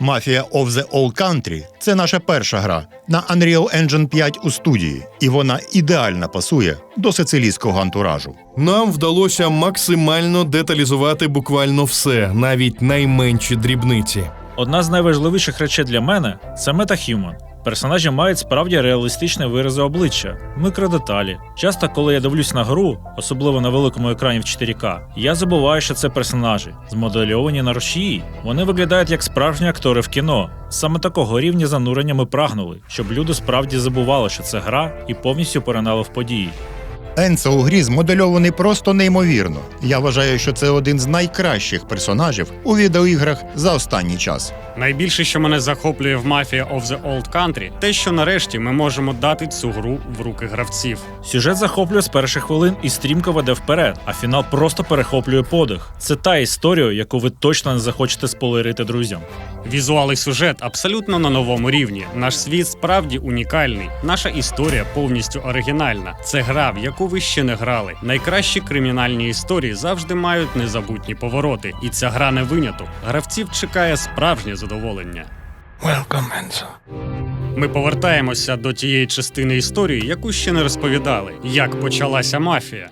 Mafia of the Old Country це наша перша гра на Unreal Engine 5 у студії, і вона ідеально пасує до сицилійського антуражу. Нам вдалося максимально деталізувати буквально все, навіть найменші дрібниці. Одна з найважливіших речей для мене це метахюман. Персонажі мають справді реалістичні вирази обличчя, мікродеталі. Часто, коли я дивлюсь на гру, особливо на великому екрані в 4К, я забуваю, що це персонажі, змодельовані на рушії. Вони виглядають як справжні актори в кіно. Саме такого рівня занурення ми прагнули, щоб люди справді забували, що це гра, і повністю поринали в події. Енцо у грі змодельований просто неймовірно. Я вважаю, що це один з найкращих персонажів у відеоіграх за останній час. Найбільше, що мене захоплює в Mafia of the Old Country, те, що нарешті ми можемо дати цю гру в руки гравців. Сюжет захоплює з перших хвилин і стрімко веде вперед, а фінал просто перехоплює подих. Це та історія, яку ви точно не захочете спойлерити друзям. Візуал і сюжет абсолютно на новому рівні. Наш світ справді унікальний. Наша історія повністю оригінальна. Це гра, в яку ви ще не грали. Найкращі кримінальні історії завжди мають незабутні повороти, і ця гра не виняток. Гравців чекає справжнє задоволення. Ми повертаємося до тієї частини історії, яку ще не розповідали, як почалася мафія.